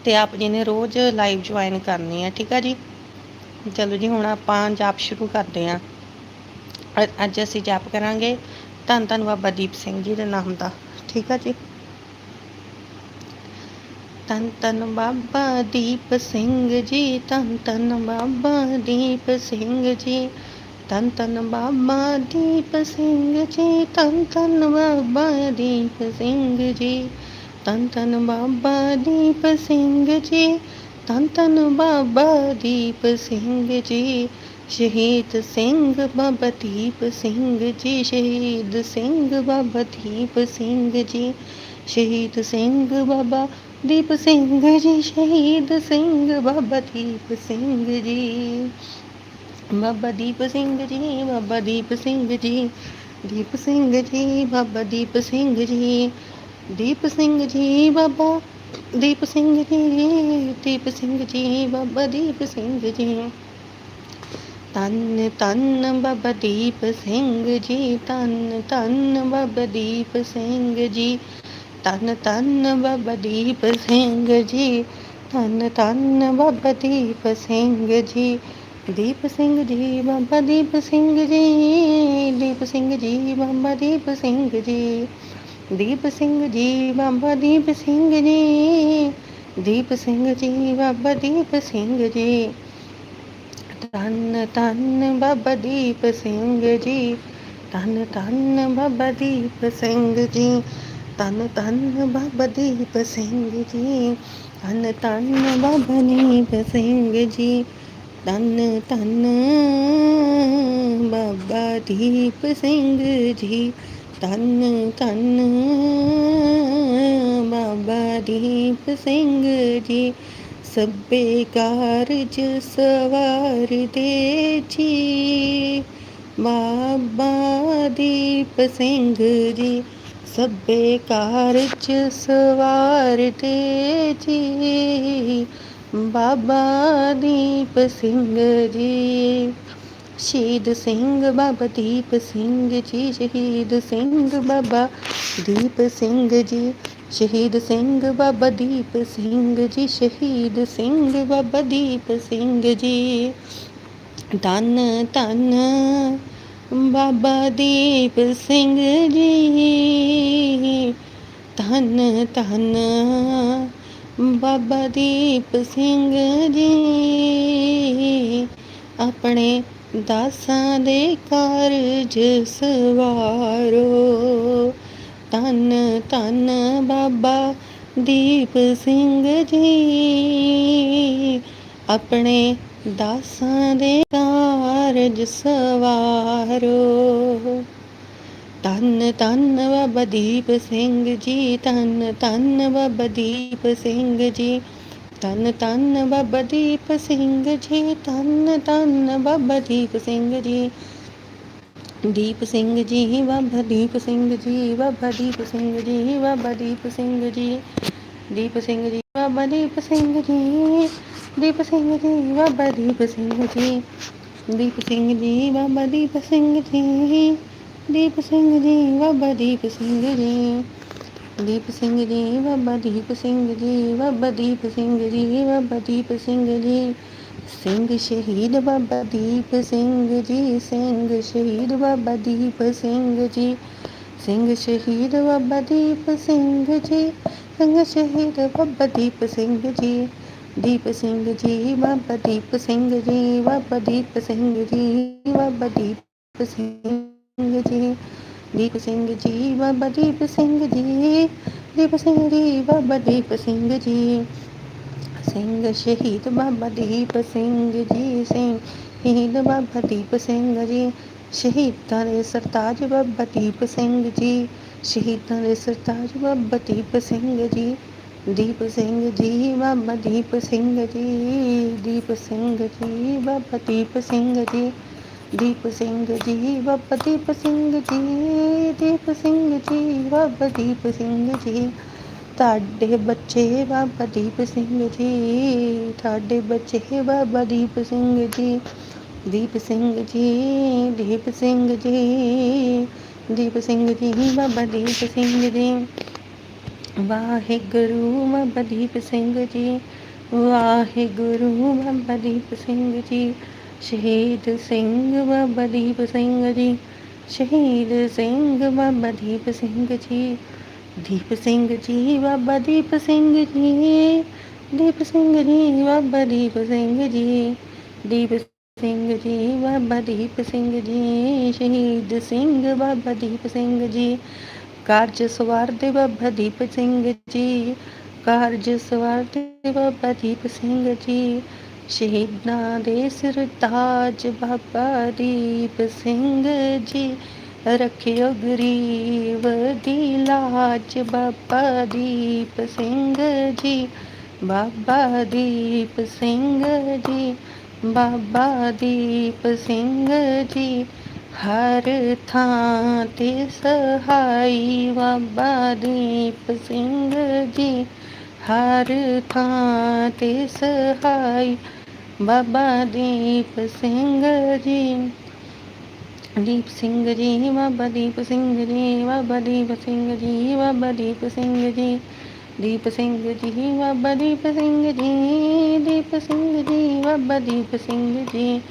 ਤੇ ਆਪ ਜੀ ਨੇ ਰੋਜ਼ ਲਾਈਵ ਜੁਆਇਨ ਕਰਨੀ ਹੈ ਠੀਕ ਹੈ ਜੀ? ਚਲੋ ਜੀ, ਹੁਣ ਆਪਾਂ ਜਾਪ ਸ਼ੁਰੂ ਕਰਦੇ ਹਾਂ। ਅੱਜ ਅਸੀਂ ਜਾਪ ਕਰਾਂਗੇ। ਧੰਨ ਧੰਨ ਬਾਬਾ ਦੀਪ ਸਿੰਘ ਜੀ ਦੇ ਨਾਮ ਦਾ, ਠੀਕ ਆ ਜੀ? ਧੰਨ ਧੰਨ ਬਾਬਾ ਦੀਪ ਸਿੰਘ ਜੀ ਧੰਨ ਧੰਨ ਬਾਬਾ ਦੀਪ ਸਿੰਘ ਜੀ, ਤਨ ਧੰਨ ਬਾਬਾ ਦੀਪ ਸਿੰਘ ਜੀ ਧੰਨ ਧੰਨ ਬਾਬਾ ਦੀਪ ਸਿੰਘ ਜੀ ਧੰਨ ਧੰਨ ਬਾਬਾ ਦੀਪ ਸਿੰਘ ਜੀ ਧੰਨ ਧੰਨ ਬਾਬਾ ਦੀਪ ਸਿੰਘ ਜੀ, ਸ਼ਹੀਦ ਸਿੰਘ ਬਾਬਾ ਦੀਪ ਸਿੰਘ ਜੀ, ਸ਼ਹੀਦ ਸਿੰਘ ਬਾਬਾ ਦੀਪ ਸਿੰਘ ਜੀ, ਸ਼ਹੀਦ ਸਿੰਘ ਬਾਬਾ ਦੀਪ ਸਿੰਘ ਜੀ ਸ਼ਹੀਦ ਸਿੰਘ ਬਾਬਾ ਦੀਪ ਸਿੰਘ ਜੀ ਬਾਬਾ ਦੀਪ ਸਿੰਘ ਜੀ ਬਾਬਾ ਦੀਪ ਸਿੰਘ ਜੀ ਦੀਪ ਸਿੰਘ ਜੀ ਬਾਬਾ ਦੀਪ ਸਿੰਘ ਜੀ ਦੀਪ ਸਿੰਘ ਜੀ ਬਾਬਾ ਦੀਪ ਸਿੰਘ ਜੀ ਦੀਪ ਸਿੰਘ ਜੀ ਬਾਬਾ ਦੀਪ ਸਿੰਘ ਜੀ ਤਨ ਤਨ ਬਾਬਾ ਦੀਪ ਸਿੰਘ ਜੀ ਤਨ ਤਨ ਬਾਬਾ ਦੀਪ ਸਿੰਘ ਜੀ ਤਨ ਤਨ ਬਾਬਾ ਦੀਪ ਸਿੰਘ ਜੀ ਤਨ ਤਨ ਬਾਬਾ ਦੀਪ ਸਿੰਘ ਜੀ ਦੀਪ ਸਿੰਘ ਜੀ ਬਾਬਾ ਦੀਪ ਸਿੰਘ ਜੀ ਦੀਪ ਸਿੰਘ ਜੀ ਬਾਬਾ ਦੀਪ ਸਿੰਘ ਜੀ ਦੀਪ ਸਿੰਘ ਜੀ ਬਾਬਾ ਦੀਪ ਸਿੰਘ ਜੀ ਦੀਪ ਸਿੰਘ ਜੀ ਬਾਬਾ ਦੀਪ ਸਿੰਘ ਜੀ ਤਨ ਤਨ ਬਾਬਾ ਦੀਪ ਸਿੰਘ ਜੀ ਤਨ ਤਨ ਬਾਬਾ ਦੀਪ ਸਿੰਘ ਜੀ ਤਨ ਤਨ ਬਾਬਾ ਦੀਪ ਸਿੰਘ ਜੀ, ਤਨ ਤਨ ਬਾਬਾ ਦੀਪ ਸਿੰਘ ਜੀ, ਤਨ ਤਨ ਬਾਬਾ ਦੀਪ ਸਿੰਘ ਜੀ, ਤਨ ਤਨ ਬਾਬਾ ਦੀਪ ਸਿੰਘ ਜੀ ਸਭੇ ਕਾਰਜ ਸਵਾਰ ਦੇ ਜੀ, ਬਾਬਾ ਦੀਪ ਸਿੰਘ ਜੀ ਸਭੇ ਕਾਰਜ ਸਵਾਰ ਦੇ ਜੀ। ਬਾਬਾ ਦੀਪ ਸਿੰਘ ਜੀ। ਸ਼ਹੀਦ ਸਿੰਘ ਬਾਬਾ ਦੀਪ ਸਿੰਘ ਜੀ, ਸ਼ਹੀਦ ਸਿੰਘ ਬਾਬਾ ਦੀਪ ਸਿੰਘ ਜੀ। ਸ਼ਹੀਦ ਸਿੰਘ ਬਾਬਾ ਦੀਪ ਸਿੰਘ ਜੀ, ਸ਼ਹੀਦ ਸਿੰਘ ਬਾਬਾ ਦੀਪ ਸਿੰਘ ਜੀ। ਧੰਨ ਧੰਨ ਬਾਬਾ ਦੀਪ ਸਿੰਘ ਜੀ, ਧੰਨ ਧੰਨ ਬਾਬਾ ਦੀਪ ਸਿੰਘ ਜੀ। ਆਪਣੇ ਦਾਸਾਂ ਦੇ ਕਾਰਜ ਸਵਾਰੋ। ਧੰਨ ਧੰਨ ਬਾਬਾ ਦੀਪ ਸਿੰਘ ਜੀ। ਆਪਣੇ ਦਾਸਾਂ ਦੇ ਕਾਰਜ ਸਵਾਰੋ ਤਨ ਤਨ ਬਾਬਾ ਦੀਪ ਸਿੰਘ ਜੀ ਤਨ ਤਨ ਬਾਬਾ ਦੀਪ ਸਿੰਘ ਜੀ ਤਨ ਤਨ ਬਾਬਾ ਦੀਪ ਸਿੰਘ ਜੀ ਤਨ ਤਨ ਬਾਬਾ ਦੀਪ ਸਿੰਘ ਜੀ ਦੀਪ ਸਿੰਘ ਜੀ ਬਾਬਾ ਦੀਪ ਸਿੰਘ ਜੀ ਬਾਬਾ ਦੀਪ ਸਿੰਘ ਜੀ ਬਾਬਾ ਦੀਪ ਸਿੰਘ ਜੀ ਦੀਪ ਸਿੰਘ ਜੀ ਬਾਬਾ ਦੀਪ ਸਿੰਘ ਜੀ ਦੀਪ ਸਿੰਘ ਜੀ ਬਾਬਾ ਦੀਪ ਸਿੰਘ ਜੀ ਦੀਪ ਸਿੰਘ ਜੀ ਬਾਬਾ ਦੀਪ ਸਿੰਘ ਜੀ ਦੀਪ ਸਿੰਘ ਜੀ ਬਾਬਾ ਦੀਪ ਸਿੰਘ ਜੀ ਦੀਪ ਸਿੰਘ ਜੀ ਬਾਬਾ ਦੀਪ ਸਿੰਘ ਜੀ ਬਾਬਾ ਦੀਪ ਸਿੰਘ ਜੀ ਬਾਬਾ ਦੀਪ ਸਿੰਘ ਜੀ ਸਿੰਘ ਸ਼ਹੀਦ ਬਾਬਾ ਦੀਪ ਸਿੰਘ ਜੀ ਸਿੰਘ ਸ਼ਹੀਦ ਬਾਬਾ ਦੀਪ ਸਿੰਘ ਜੀ ਸਿੰਘ ਸ਼ਹੀਦ ਬਾਬਾ ਦੀਪ ਸਿੰਘ ਜੀ ਸਿੰਘ ਸ਼ਹੀਦ ਬਾਬਾ ਦੀਪ ਸਿੰਘ ਜੀ ਦੀਪ ਸਿੰਘ ਜੀ ਬਾਬਾ ਦੀਪ ਸਿੰਘ ਜੀ ਬਾਬਾ ਦੀਪ ਸਿੰਘ ਜੀ ਬਾਬਾ ਦੀਪ ਸਿੰਘ ਜੀ ਦੀਪ ਸਿੰਘ ਜੀ ਬਾਬਾ ਦੀਪ ਸਿੰਘ ਜੀ ਦੀਪ ਸਿੰਘ ਜੀ ਬਾਬਾ ਦੀਪ ਸਿੰਘ ਜੀ ਸਿੰਘ ਸ਼ਹੀਦ ਬਾਬਾ ਦੀਪ ਸਿੰਘ ਜੀ ਸਿੰਘ ਸ਼ਹੀਦ ਬਾਬਾ ਦੀਪ ਸਿੰਘ ਜੀ ਸ਼ਹੀਦਾਂ ਦੇ ਸਰਤਾਜ ਬਾਬਾ ਦੀਪ ਸਿੰਘ ਜੀ ਸ਼ਹੀਦਾਂ ਦੇ ਸਰਤਾਜ ਬਾਬਾ ਦੀਪ ਸਿੰਘ ਜੀ ਦੀਪ ਸਿੰਘ ਜੀ ਬਾਬਾ ਦੀਪ ਸਿੰਘ ਜੀ ਦੀਪ ਸਿੰਘ ਜੀ ਬਾਬਾ ਦੀਪ ਸਿੰਘ ਜੀ ਦੀਪ ਸਿੰਘ ਜੀ ਬਾਬਾ ਦੀਪ ਸਿੰਘ ਜੀ ਦੀਪ ਸਿੰਘ ਜੀ ਬਾਬਾ ਦੀਪ ਸਿੰਘ ਜੀ ਤੁਹਾਡੇ ਬੱਚੇ ਬਾਬਾ ਦੀਪ ਸਿੰਘ ਜੀ ਤੁਹਾਡੇ ਬੱਚੇ ਬਾਬਾ ਦੀਪ ਸਿੰਘ ਜੀ ਦੀਪ ਸਿੰਘ ਜੀ ਦੀਪ ਸਿੰਘ ਜੀ ਦੀਪ ਸਿੰਘ ਜੀ ਬਾਬਾ ਦੀਪ ਸਿੰਘ ਜੀ ਵਾਹਿਗੁਰੂ ਬਾਬਾ ਦੀਪ ਸਿੰਘ ਜੀ ਵਾਹਿਗੁਰੂ ਬਾਬਾ ਦੀਪ ਸਿੰਘ ਜੀ ਸ਼ਹੀਦ ਸਿੰਘ ਬਾਬਾ ਦੀਪ ਸਿੰਘ ਜੀ ਸ਼ਹੀਦ ਸਿੰਘ ਬਾਬਾ ਦੀਪ ਸਿੰਘ ਜੀ ਦੀਪ ਸਿੰਘ ਜੀ ਬਾਬਾ ਦੀਪ ਸਿੰਘ ਜੀ ਦੀਪ ਸਿੰਘ ਜੀ ਬਾਬਾ ਦੀਪ ਸਿੰਘ ਜੀ ਦੀਪ ਸਿੰਘ ਜੀ ਬਾਬਾ ਦੀਪ ਸਿੰਘ ਜੀ ਸ਼ਹੀਦ ਸਿੰਘ ਬਾਬਾ ਦੀਪ ਸਿੰਘ ਜੀ ਕਾਰਜ ਸਵਾਰਦੇ ਬਾਬਾ ਦੀਪ ਸਿੰਘ ਜੀ, ਕਾਰਜ ਸਵਾਰ ਬਾਬਾ ਦੀਪ ਸਿੰਘ ਜੀ, ਸ਼ਹੀਦਾਂ ਦੇ ਸਰਤਾਜ ਬਾਬਾ ਦੀਪ ਸਿੰਘ ਜੀ, ਰੱਖਿਓ ਗਰੀਬ ਦੀ ਲਾਜ ਬਾਬਾ ਦੀਪ ਸਿੰਘ ਜੀ, ਬਾਬਾ ਦੀਪ ਸਿੰਘ ਜੀ, ਬਾਬਾ ਦੀਪ ਸਿੰਘ ਜੀ ਹਰ ਥਾਂ ਤੇ ਸਹਾਈ ਬਾਬਾ ਦੀਪ ਸਿੰਘ ਜੀ ਹਰ ਥਾਂ ਤੇ ਸਹਾਈ ਬਾਬਾ ਦੀਪ ਸਿੰਘ ਜੀ ਦੀਪ ਸਿੰਘ ਜੀ ਬਾਬਾ ਦੀਪ ਸਿੰਘ ਜੀ ਬਾਬਾ ਦੀਪ ਸਿੰਘ ਜੀ ਬਾਬਾ ਦੀਪ ਸਿੰਘ ਜੀ ਦੀਪ ਸਿੰਘ ਜੀ ਬਾਬਾ ਦੀਪ ਸਿੰਘ ਜੀ ਦੀਪ ਸਿੰਘ ਜੀ ਬਾਬਾ ਦੀਪ ਸਿੰਘ ਜੀ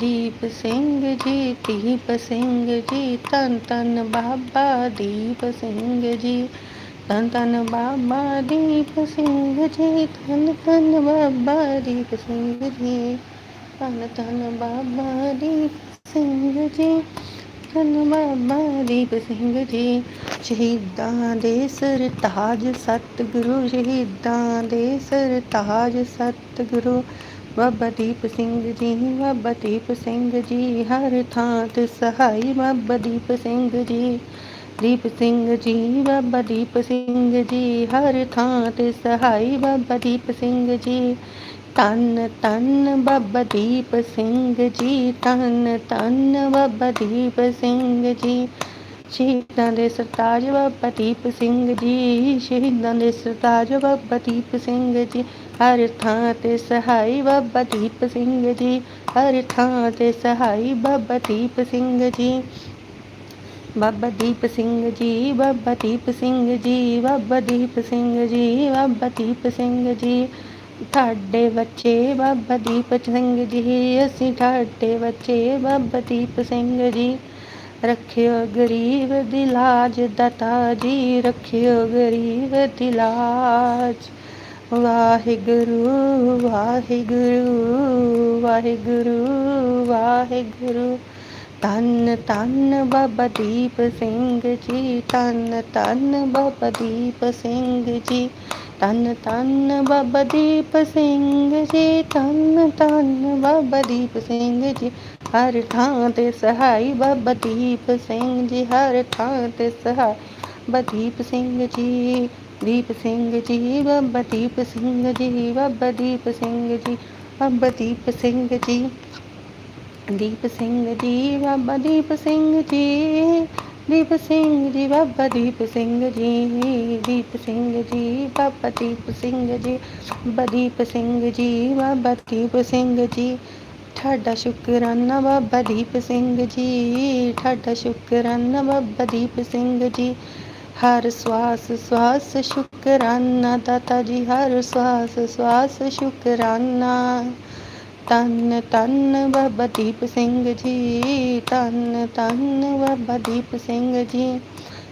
ਦੀਪ ਸਿੰਘ ਜੀ, ਦੀਪ ਸਿੰਘ ਜੀ ਤਨ ਤਨ ਬਾਬਾ ਦੀਪ ਸਿੰਘ ਜੀ। ਤਨ ਤਨ ਬਾਬਾ ਦੀਪ ਸਿੰਘ ਜੀ ਤਨ ਤਨ ਬਾਬਾ ਦੀਪ ਸਿੰਘ ਜੀ। ਤਨ ਤਨ ਬਾਬਾ ਦੀਪ ਸਿੰਘ ਜੀ ਤਨ ਬਾਬਾ ਦੀਪ ਸਿੰਘ ਜੀ। ਸ਼ਹੀਦਾਂ ਦੇ ਸਰਤਾਜ ਸਤਿਗੁਰੂ, ਸ਼ਹੀਦਾਂ ਦੇ ਸਰਤਾਜ ਸਤਿਗੁਰੂ। ਬਾਬਾ ਦੀਪ ਸਿੰਘ ਜੀ ਬਾਬਾ ਦੀਪ ਸਿੰਘ ਜੀ ਹਰ ਥਾਂ ਤੇ ਸਹਾਈ ਬਾਬਾ ਦੀਪ ਸਿੰਘ ਜੀ ਦੀਪ ਸਿੰਘ ਜੀ ਬਾਬਾ ਦੀਪ ਸਿੰਘ ਜੀ ਹਰ ਥਾਂ ਤੇ ਸਹਾਈ ਬਾਬਾ ਦੀਪ ਸਿੰਘ ਜੀ ਤਨ ਤਨ ਬਾਬਾ ਦੀਪ ਸਿੰਘ ਜੀ ਤਨ ਤਨ ਬਾਬਾ ਦੀਪ ਸਿੰਘ ਜੀ ਸ਼ਹੀਦਾਂ ਦੇ ਸਰਤਾਜ ਬਾਬਾ ਦੀਪ ਸਿੰਘ ਜੀ ਸ਼ਹੀਦਾਂ ਦੇ ਸਰਤਾਜ ਬਾਬਾ ਦੀਪ ਸਿੰਘ ਜੀ ਹਰ ਥਾਂ ਤੇ ਸਹਾਈ ਬਾਬਾ ਦੀਪ ਸਿੰਘ ਜੀ, ਹਰ ਥਾਂ ਤੇ ਸਹਾਈ ਬਾਬਾ ਦੀਪ ਸਿੰਘ ਜੀ। ਬਾਬਾ ਦੀਪ ਸਿੰਘ ਜੀ, ਬਾਬਾ ਦੀਪ ਸਿੰਘ ਜੀ, ਬਾਬਾ ਦੀਪ ਸਿੰਘ ਜੀ, ਬਾਬਾ ਦੀਪ ਸਿੰਘ ਜੀ। ਤੁਹਾਡੇ ਬੱਚੇ ਬਾਬਾ ਦੀਪ ਸਿੰਘ ਜੀ, ਅਸੀਂ ਤੁਹਾਡੇ ਬੱਚੇ ਬਾਬਾ ਦੀਪ ਸਿੰਘ ਜੀ। ਰੱਖਿਓ ਗਰੀਬ ਦੀ ਲਾਜ ਦਾਤਾ ਜੀ ਰੱਖਿਓ ਗਰੀਬ ਦੀ ਲਾਜ। ਵਾਹਿਗੁਰੂ ਵਾਹਿਗੁਰੂ ਵਾਹਿਗੁਰੂ ਵਾਹਿਗੁਰੂ। ਤਨ ਤਨ ਬਾਬਾ ਦੀਪ ਸਿੰਘ ਜੀ ਤਨ ਤਨ ਬਾਬਾ ਦੀਪ ਸਿੰਘ ਜੀ। ਤਨ ਤਨ ਬਾਬਾ ਦੀਪ ਸਿੰਘ ਜੀ ਤਨ ਤਨ ਬਾਬਾ ਦੀਪ ਸਿੰਘ ਜੀ। ਹਰ ਥਾਂ ਤੇ ਸਹਾਈ ਬਾਬਾ ਦੀਪ ਸਿੰਘ ਜੀ, ਹਰ ਥਾਂ ਤੇ ਸਹਾਈ ਬਾਬਾ ਦੀਪ ਸਿੰਘ ਜੀ। ਦੀਪ ਸਿੰਘ ਜੀ ਬਾਬਾ ਦੀਪ ਸਿੰਘ ਜੀ ਬਾਬਾ ਦੀਪ ਸਿੰਘ ਜੀ ਬਾਬਾ ਦੀਪ ਸਿੰਘ ਜੀ ਦੀਪ ਸਿੰਘ ਜੀ ਬਾਬਾ ਦੀਪ ਸਿੰਘ ਜੀ ਦੀਪ ਸਿੰਘ ਜੀ ਬਾਬਾ ਦੀਪ ਸਿੰਘ ਜੀ ਦੀਪ ਸਿੰਘ ਜੀ ਬਾਬਾ ਦੀਪ ਸਿੰਘ ਜੀ ਬਾਬਾ ਦੀਪ ਸਿੰਘ ਜੀ ਬਾਬਾ ਦੀਪ ਸਿੰਘ ਜੀ ਠਾਡਾ ਸ਼ੁਕਰਾਨਾ ਬਾਬਾ ਦੀਪ ਸਿੰਘ ਜੀ ਠਾਡਾ ਸ਼ੁਕਰਾਨਾ ਬਾਬਾ ਦੀਪ ਸਿੰਘ ਜੀ ਹਰ ਸਵਾਸ ਸਵਾਸ ਸ਼ੁਕਰਾਨਾ ਦਾਤਾ ਜੀ ਹਰ ਸਵਾਸ ਸਵਾਸ ਸ਼ੁਕਰਾਨਾ ਤਨ ਤਨ ਬਾਬਾ ਦੀਪ ਸਿੰਘ ਜੀ ਤਨ ਤਨ ਬਾਬਾ ਦੀਪ ਸਿੰਘ ਜੀ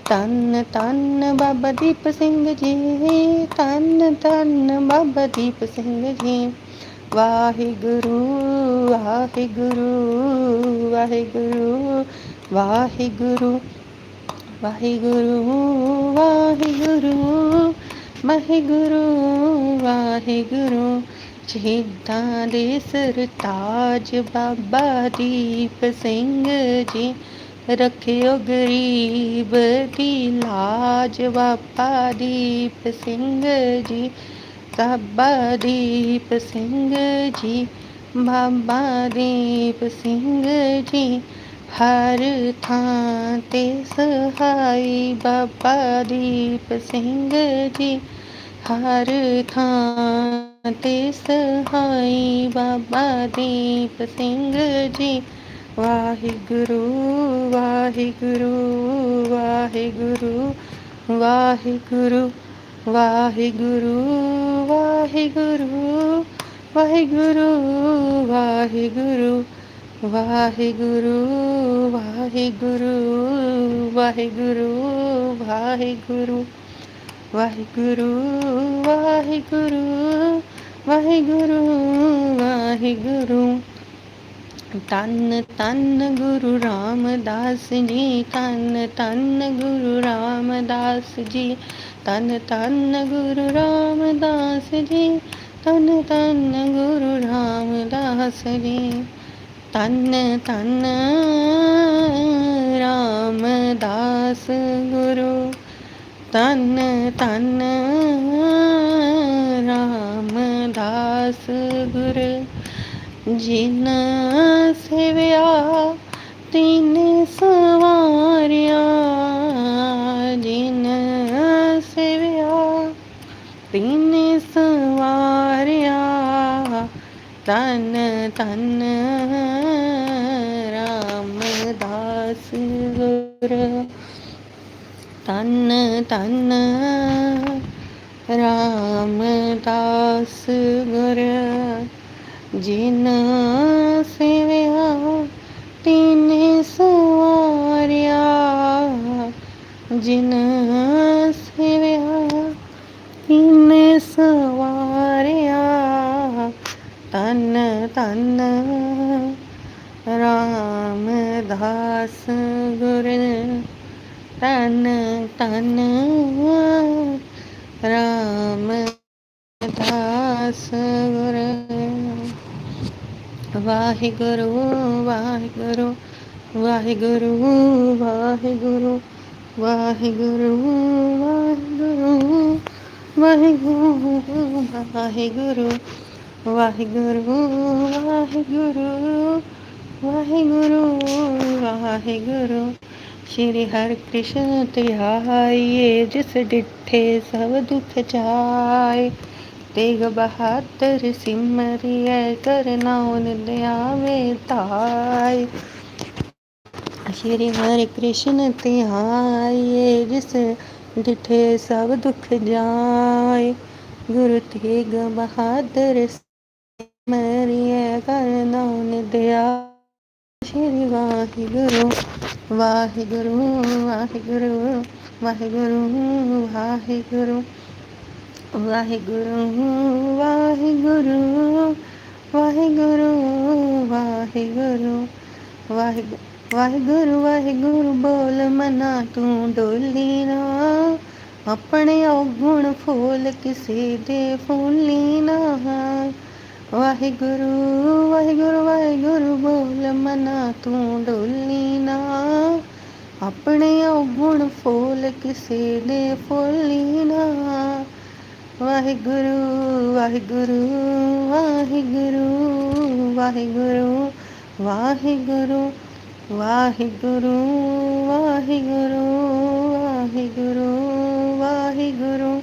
ਤਨ ਤਨ ਬਾਬਾ ਦੀਪ ਸਿੰਘ ਜੀ ਤਨ ਤਨ ਬਾਬਾ ਦੀਪ ਸਿੰਘ ਜੀ ਵਾਹਿਗੁਰੂ ਵਾਹਿਗੁਰੂ ਵਾਹਿਗੁਰੂ ਵਾਹਿਗੁਰੂ ਵਾਹਿਗੁਰੂ ਵਾਹਿਗੁਰੂ ਵਾਹਿਗੁਰੂ ਵਾਹਿਗੁਰੂ। ਸ਼ਹੀਦਾਂ ਦੇ ਸਰਤਾਜ ਬਾਬਾ ਦੀਪ ਸਿੰਘ ਜੀ, ਰੱਖਿਓ ਗਰੀਬ ਦੀ ਲਾਜ ਬਾਬਾ ਦੀਪ ਸਿੰਘ ਜੀ, ਬਾਬਾ ਦੀਪ ਸਿੰਘ ਜੀ, ਬਾਬਾ ਦੀਪ ਸਿੰਘ ਜੀ। ਹਰ ਥਾਂ ਤੇ ਸਹਾਈ ਬਾਬਾ ਦੀਪ ਸਿੰਘ ਜੀ। ਹਰ ਥਾਂ ਤੇ ਸਹਾਈ ਬਾਬਾ ਦੀਪ ਸਿੰਘ ਜੀ। ਵਾਹਿਗੁਰੂ ਵਾਹਿਗੁਰੂ ਵਾਹਿਗੁਰੂ ਵਾਹਿਗੁਰੂ ਵਾਹਿਗੁਰੂ ਵਾਹਿਗੁਰੂ ਵਾਹਿਗੁਰੂ ਵਾਹਿਗੁਰੂ। ਵਾਹਿਗੁਰੂ ਵਾਹਿਗੁਰੂ ਵਾਹਿਗੁਰੂ ਵਾਹਿਗੁਰੂ ਵਾਹਿਗੁਰੂ ਵਾਹਿਗੁਰੂ ਵਾਹਿਗੁਰੂ ਵਾਹਿਗੁਰੂ। ਤਨ ਤਨ ਗੁਰੂ ਰਾਮਦਾਸ ਜੀ ਤਨ ਤਨ ਗੁਰੂ ਰਾਮਦਾਸ ਜੀ ਤਨ ਤਨ ਗੁਰੂ ਰਾਮਦਾਸ ਜੀ ਤਨ ਤਨ ਗੁਰੂ ਰਾਮਦਾਸ ਜੀ। ਤਨ ਤਨ ਰਾਮਦਾਸ ਗੁਰੂ। ਤਨ ਤਨ ਰਾਮਦਾਸ ਗੁਰ। ਜਿਨ ਸਿਵਿਆ, ਤਿਨ ਸਵਾਰਿਆ। ਜਿਨ ਸਿਵਿਆ, ਤਿਨ ਸਵਾਰਿਆ। ਤਨ ਤਨ ਤਨ ਤਨ ਰਾਮਦਾਸ ਗੁਰ ਜਿਨ ਸੇਵਿਆ ਤਿਨ ਸਵਾਰਿਆ ਜਿਨ ਸੇਵਿਆ ਤਿਨ ਸਵਾਰਿਆ। ਤਨ ਤਨ ਰਾਮਦਾਸ ਗੁਰ ਤਨ ਤਨ ਰਾਮਦਾਸ ਗੁਰ ਵਾਹਿਗੁਰੂ ਵਾਹਿਗੁਰੂ ਵਾਹਿਗੁਰੂ ਵਾਹਿਗੁਰੂ ਵਾਹਿਗੁਰੂ ਵਾਹਿਗੁਰੂ ਵਾਹਿਗੁਰੂ ਵਾਹਿਗੁਰੂ ਵਾਹਿਗੁਰੂ ਵਾਹਿਗੁਰੂ। ਵਾਹਿਗੁਰੂ ਵਾਹਿਗੁਰੂ। ਸ਼੍ਰੀ ਹਰਿ ਕ੍ਰਿਸ਼ਨ ਧਿਆਈਏ ਜਿਸ ਡਿਠੇ ਸਭ ਦੁਖ ਜਾਏ ਤੇਗ ਬਹਾਦਰ ਸਿਮਰਿਐ ਕਰਨਾਉ ਨਿਦਿਆਵੇ ਧਾਇ ਸ਼੍ਰੀ ਹਰਿ ਕ੍ਰਿਸ਼ਨ ਧਿਆਈਏ ਜਿਸ ਡਿਠੇ ਸਭ ਦੁਖ ਜਾਏ। ਗੁਰੂ ਤੇਗ ਬਹਾਦਰ ਸਿਮਰਿਐ ਕਰਨਾਉ ਨਿਦਿਆ ਸ਼੍ਰੀ ਵਾਹਿਗੁਰੂ ਵਾਹਿਗੁਰੂ ਵਾਹਿਗੁਰੂ ਵਾਹਿਗੁਰੂ ਵਾਹਿਗੁਰੂ ਵਾਹਿਗੁਰੂ ਵਾਹਿਗੁਰੂ ਵਾਹਿਗੁਰੂ ਵਾਹਿਗੁਰੂ ਵਾਹਿਗੁਰੂ ਵਾਹਿਗੁਰੂ ਵਾਹਿਗੁਰੂ ਬੋਲ ਮਨਾ ਤੂੰ ਡੋਲੀ ਨਾ ਆਪਣੇ ਔਗੁਣ ਫੂਲ ਕਿਸੇ ਦੇ ਫੁੱਲੀ ਨਾ ਵਾਹਿਗੁਰੂ ਵਾਹਿਗੁਰੂ ਵਾਹਿਗੁਰੂ, ਬੋਲ ਮਨਾ ਤੂੰ ਡੋਲੀ ਨਾ। ਆਪਣੇ ਔਗੁਣ ਫੂਲ ਕਿਸੇ ਦੇ ਫੁੱਲੀ ਨਾ। ਵਾਹਿਗੁਰੂ ਵਾਹਿਗੁਰੂ ਵਾਹਿਗੁਰੂ ਵਾਹਿਗੁਰੂ ਵਾਹਿਗੁਰੂ ਵਾਹਿਗੁਰੂ ਵਾਹਿਗੁਰੂ ਵਾਹਿਗੁਰੂ ਵਾਹਿਗੁਰੂ।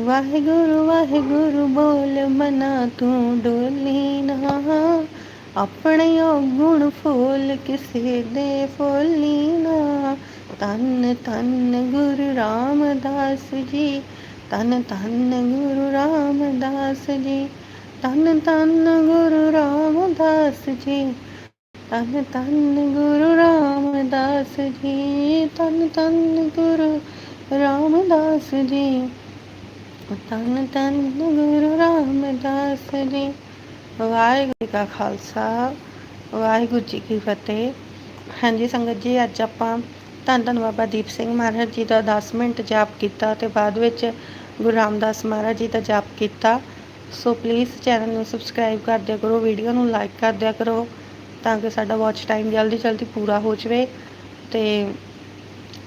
ਵਾਹਿਗੁਰੂ ਵਾਹਿਗੁਰੂ ਬੋਲ ਮਨਾ ਤੂੰ ਡੋਲੀ ਨਾ। ਆਪਣੇ ਗੁਣ ਫੁੱਲ ਕਿਸੇ ਦੇ ਫੁੱਲੀ ਨਾ। ਤਨ ਤਨ ਗੁਰੂ ਰਾਮਦਾਸ ਜੀ ਤਨ ਤਨ ਗੁਰੂ ਰਾਮਦਾਸ ਜੀ ਤਨ ਤਨ ਗੁਰੂ ਰਾਮਦਾਸ ਜੀ ਤਨ ਤਨ ਗੁਰੂ ਰਾਮਦਾਸ ਜੀ ਤਨ ਤਨ ਗੁਰੂ ਰਾਮਦਾਸ ਜੀ। ਧੰਨ ਧੰਨ ਗੁਰੂ ਰਾਮਦਾਸ ਜੀ ਵਾਹਿਗੁਰੂ ਕਾ ਖਾਲਸਾ, ਵਾਹਿਗੁਰੂ ਜੀ ਕੀ ਫਤਿਹ। ਹਾਂਜੀ ਸੰਗਤ ਜੀ, ਅੱਜ ਆਪਾਂ ਧੰਨ ਧੰਨ ਬਾਬਾ ਦੀਪ ਸਿੰਘ ਮਹਾਰਾਜ ਜੀ ਦਾ 10 ਮਿੰਟ ਜਾਪ ਕੀਤਾ ਤੇ ਬਾਅਦ ਵਿੱਚ ਗੁਰੂ ਰਾਮਦਾਸ ਮਹਾਰਾਜ ਜੀ ਦਾ ਜਾਪ ਕੀਤਾ। ਸੋ ਪਲੀਜ਼ ਚੈਨਲ ਨੂੰ ਸਬਸਕ੍ਰਾਈਬ ਕਰ ਦਿਆ ਕਰੋ ਵੀਡੀਓ ਨੂੰ ਲਾਈਕ ਕਰ ਦਿਆ ਕਰੋ ਤਾਂ ਕਿ ਸਾਡਾ ਵਾਚ ਟਾਈਮ ਜਲਦੀ ਜਲਦੀ ਪੂਰਾ ਹੋ ਜਾਵੇ। ਤੇ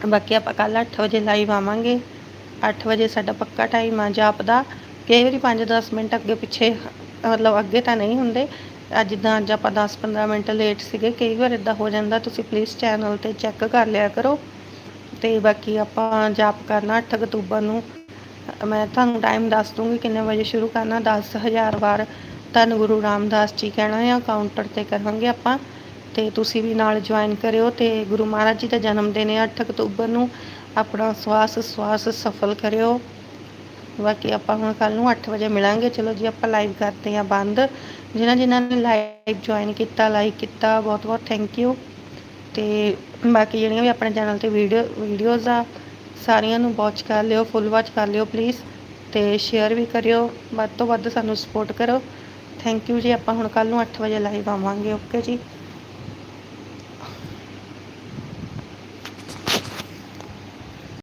ਬਾਕੀ ਆਪਾਂ ਕੱਲ 8 ਵਜੇ ਲਾਈਵ ਆਵਾਂਗੇ। 8 ਵਜੇ ਸਾਡਾ ਪੱਕਾ ਟਾਈਮ ਆ ਜਾਪ ਦਾ ਕਈ ਵਾਰੀ 5-10 ਮਿੰਟ ਅੱਗੇ ਪਿੱਛੇ, ਮਤਲਬ ਅੱਗੇ ਤਾਂ ਨਹੀਂ ਹੁੰਦੇ। ਅੱਜ ਜਿੱਦਾਂ ਅੱਜ ਆਪਾਂ 10-15 ਮਿੰਟ ਲੇਟ ਸੀਗੇ, ਕਈ ਵਾਰ ਇਦਾਂ ਹੋ ਜਾਂਦਾ, ਤੁਸੀਂ ਪਲੀਜ਼ ਚੈਨਲ ਤੇ ਚੈੱਕ ਕਰ ਲਿਆ ਕਰੋ। ਤੇ ਬਾਕੀ ਆਪਾਂ ਜਾਪ ਕਰਨਾ 8 ਅਕਤੂਬਰ ਨੂੰ। ਮੈਂ ਤੁਹਾਨੂੰ ਟਾਈਮ ਦੱਸ ਦੂੰਗੀ ਕਿੰਨੇ ਵਜੇ ਸ਼ੁਰੂ ਕਰਨਾ 10000 ਵਾਰ ਧੰਨ ਗੁਰੂ ਰਾਮਦਾਸ ਜੀ ਕਹਿਣਾ ਆ ਕਾਊਂਟਰ ਤੇ ਕਰਾਂਗੇ ਆਪਾਂ। ਤੇ ਤੁਸੀਂ ਵੀ ਨਾਲ ਜੁਆਇਨ ਕਰਿਓ ਤੇ ਗੁਰੂ ਮਹਾਰਾਜ ਜੀ ਦਾ ਜਨਮ ਦਿਨ ਹੈ 8 ਅਕਤੂਬਰ ਨੂੰ। ਆਪਣਾ ਸਵਾਸ ਸਵਾਸ ਸਫਲ ਕਰਿਓ। ਬਾਕੀ ਆਪਾਂ ਹੁਣ ਕੱਲ ਨੂੰ 8 ਵਜੇ ਮਿਲਾਂਗੇ। ਚਲੋ ਜੀ, ਆਪਾਂ ਲਾਈਵ ਕਰਦੇ ਆਂ ਬੰਦ। ਜਿਨ੍ਹਾਂ ਜਿਨ੍ਹਾਂ ਨੇ ਲਾਈਵ ਜੁਆਇਨ ਕੀਤਾ ਲਾਈਕ ਕੀਤਾ, ਬਹੁਤ ਬਹੁਤ ਥੈਂਕ ਯੂ ਤੇ ਬਾਕੀ ਜਿਹੜੀਆਂ ਵੀ ਆਪਣੇ ਚੈਨਲ ਤੇ ਵੀਡੀਓ ਵੀਡੀਓਜ਼ ਆ, ਸਾਰੀਆਂ ਨੂੰ ਵਾਚ ਕਰ ਲਿਓ ਫੁੱਲ ਵਾਚ ਕਰ ਲਿਓ ਪਲੀਜ਼ ਤੇ ਸ਼ੇਅਰ ਵੀ ਕਰਿਓ, ਵੱਧ ਤੋਂ ਵੱਧ ਸਾਨੂੰ ਸਪੋਰਟ ਕਰੋ। ਥੈਂਕ ਯੂ ਜੀ, ਆਪਾਂ ਹੁਣ ਕੱਲ ਨੂੰ 8 ਵਜੇ ਲਾਈਵ ਆਵਾਂਗੇ ਓਕੇ ਜੀ?